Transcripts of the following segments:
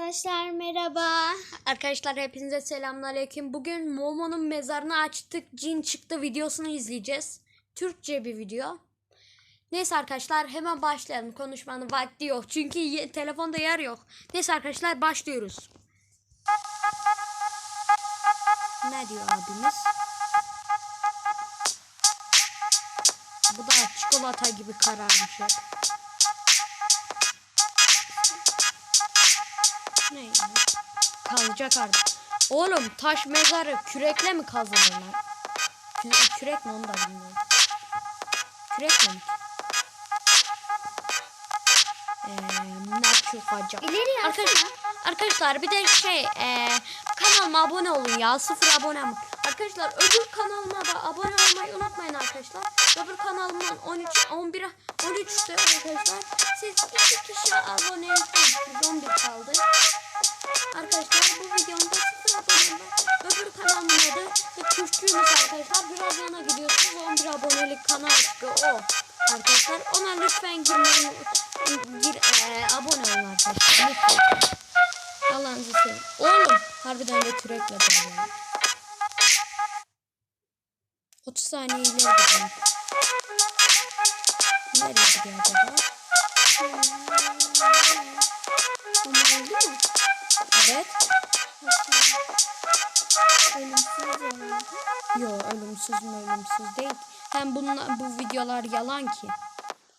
Arkadaşlar merhaba. Arkadaşlar hepinize selamünaleyküm. Bugün Momo'nun mezarını açtık. Cin çıktı videosunu izleyeceğiz. Türkçe bir video. Neyse arkadaşlar hemen başlayalım. Konuşmanın vakti yok. Çünkü telefonda yer yok. Neyse arkadaşlar başlıyoruz. Ne diyor abimiz? Bu da çikolata gibi kararmış hep. Kazacak artık. Oğlum taş mezarı kürekle mi kazılır lan? Kü- kürek mi onu da bilmiyorum. Kürekle mi? Eee ne çıkacak? İleri Arkadaşlar, arkadaşlar bir de şey eee kanalıma abone olun ya sıfır abone mi? Arkadaşlar öbür kanalıma da abone olmayı unutmayın arkadaşlar. Öbür kanalımdan 13 11 13'te arkadaşlar. Siz iki kişi abone değilsiniz. 11 kaldı. Arkadaşlar bu videomda sıfır abone var. Öbür kanalımın adı Kuşçuymuş arkadaşlar. Biraz yana gidiyorsunuz. 11 abonelik kanal o. Arkadaşlar ona lütfen girmeyin. Gir, eee, abone olun arkadaşlar. Lütfen. Allah'ınızı seveyim. Oğlum harbiden de kürekle dönüyor. 30 saniye ileri gidelim. Nereye gidiyor acaba? Ama oldu mu? Evet. Ölümsüz. Yo ölümsüz mü ölümsüz değil. Hem bunlar, bu videolar yalan ki.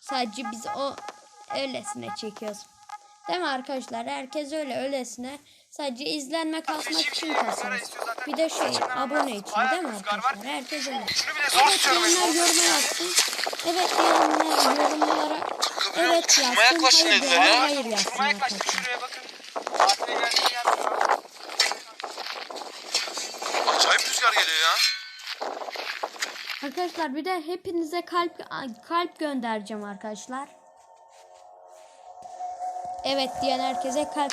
Sadece biz o öylesine çekiyoruz. Değil mi arkadaşlar? Herkes öyle öylesine. Sadece izlenme kasmak için kasıyoruz. Bir de şey abone için değil mi arkadaşlar? Herkes öyle. Evet diyenler yoruma yazsın. Evet diyenler yorumlara evet yazsın. Hayır ya. hayır yazsın arkadaşlar. Acayip rüzgar geliyor ya. Arkadaşlar bir de hepinize kalp kalp göndereceğim arkadaşlar. Evet diyen herkese kalp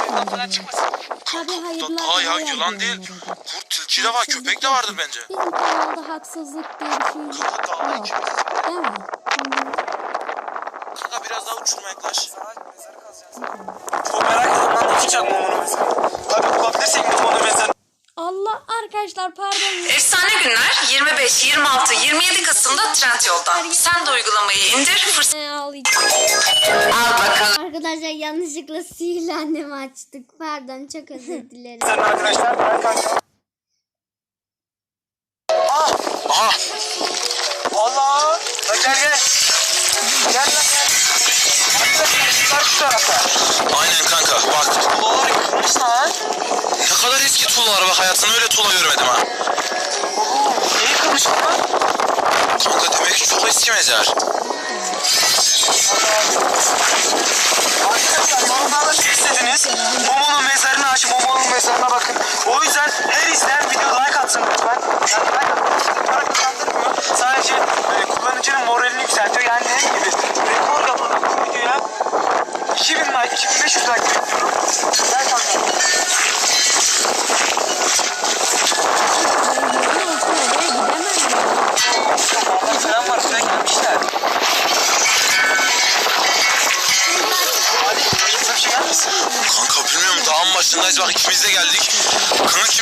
çıkmasın. Tabii hayırlar. Daha ya hayal yılan değil. Kurt tilki de var köpek de vardır bence. Bizim kanalda haksızlık diye bir şey yok. Değil mi? Uçurma yaklaş. Çok merak ediyorum ne çıkacak Momo'nun mezarı. Tabii bulabilirsek Momo'nun mezarı. Allah arkadaşlar pardon. Efsane günler 25, 26, 27 Kasım'da Trendyol'da. Sen de uygulamayı indir, Ne ağlayacağım. al bakalım. Arkadaşlar yanlışlıkla sihirli annemi açtık. Pardon çok özür dilerim. Sen arkadaşlar ben kanka. Ah! Aha! Allah! La gel gel. Gel Aynen kanka bak Tuğlalar yıkılmış lan. ne kadar eski tuğlalar bak hayatımda öyle tuğla görmedim ha. Ne yıkılmış lan? Kanka demek ki çok eski mezar. Arkadaşlar yorumlarda şey istediniz. Momo'nun mezarını aç, Momo'nun mezarına bakın. O yüzden her izleyen video like atsın lütfen. Yani like atmak para kazandırmıyor. Sadece e, kullanıcının moralini yükseltiyor. Yani dediğim gibi rekor yapalım bu videoya. 2000 like, 2500 like bekliyorum. Like atın. Ne olsun oraya gidemem şey gelmesin. Kanka bilmiyorum dağın başındayız bak ikimiz de geldik. Kanka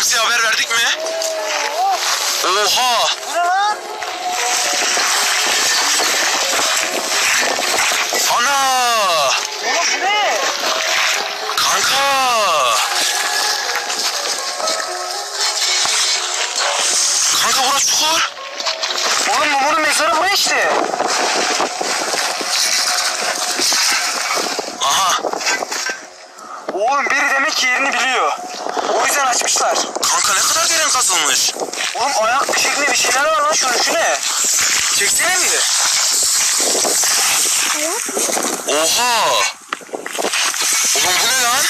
Oğlum biri demek ki yerini biliyor. O yüzden açmışlar. Kanka ne kadar derin kazılmış. Oğlum ayak şeklinde bir şeyler var lan şunun şu ne? Çeksene bir. Oha! Oğlum bu ne lan?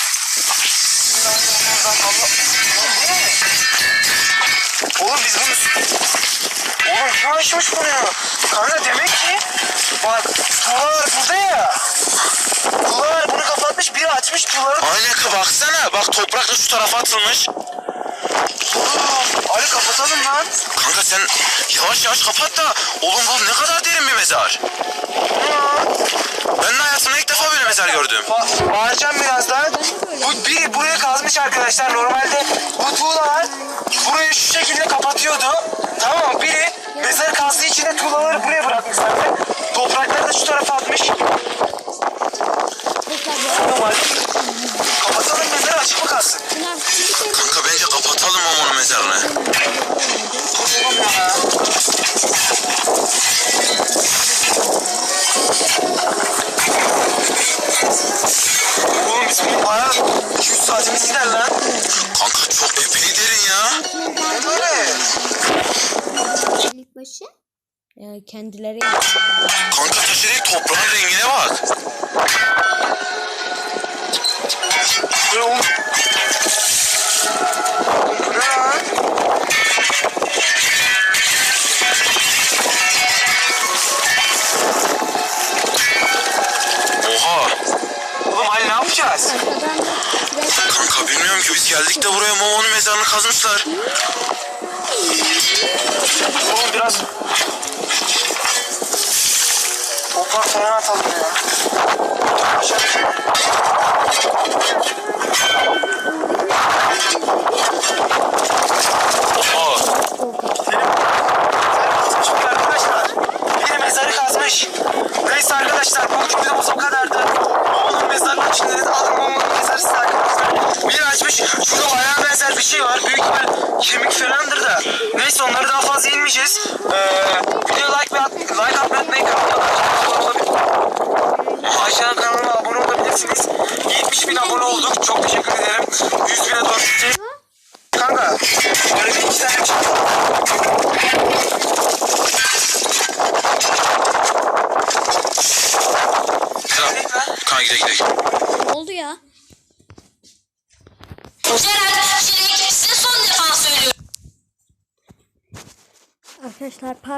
Oğlum biz bunu... Oğlum kim açmış bunu ya? Kanka demek ki... Bak. Tuğlalar bunu kapatmış biri açmış tuğları... Aynen ka- baksana. Bak toprak da şu tarafa atılmış. Oğlum, Ali kapatalım lan. Kanka sen yavaş yavaş kapat da. Oğlum bu ne kadar derin bir mezar. Ben de hayatımda ilk defa böyle mezar gördüm. Ba bağıracağım birazdan. Bu biri buraya kazmış arkadaşlar. Normalde bu tuğlalar burayı şu şekilde kapatıyordu. Tamam? Biri mezar kazdığı için de tuğlaları Yani kendileri Kanka değil toprağın rengine bak. Ne oğlum? Oha. Oğlum Ali ne yapacağız? Arkadan Kanka bilmiyorum ki biz geldik de buraya Momo'nun mezarını kazmışlar. Oğlum biraz toprak falan atalım ya. Aşağı. Kazmış. Neyse arkadaşlar bugün videomuz o kadardı. Oğlum mezarın içinde de alın Momo'nun mezarı size arkadaşlar. Biri açmış. Şurada ayağa benzer bir şey var. Büyük ihtimal kemik falandır da. Neyse onları daha fazla inmeyeceğiz. Ee, video like ve at, like atmayı unutmayın. Kanalıma kanalıma abone olabilirsiniz. 70 bin abone olduk. Çok teşekkür ederim. 100 bine doğru gideceğiz. Kanka böyle bir iki tane şey. Kanka gidelim. Arkadaşlar pardon.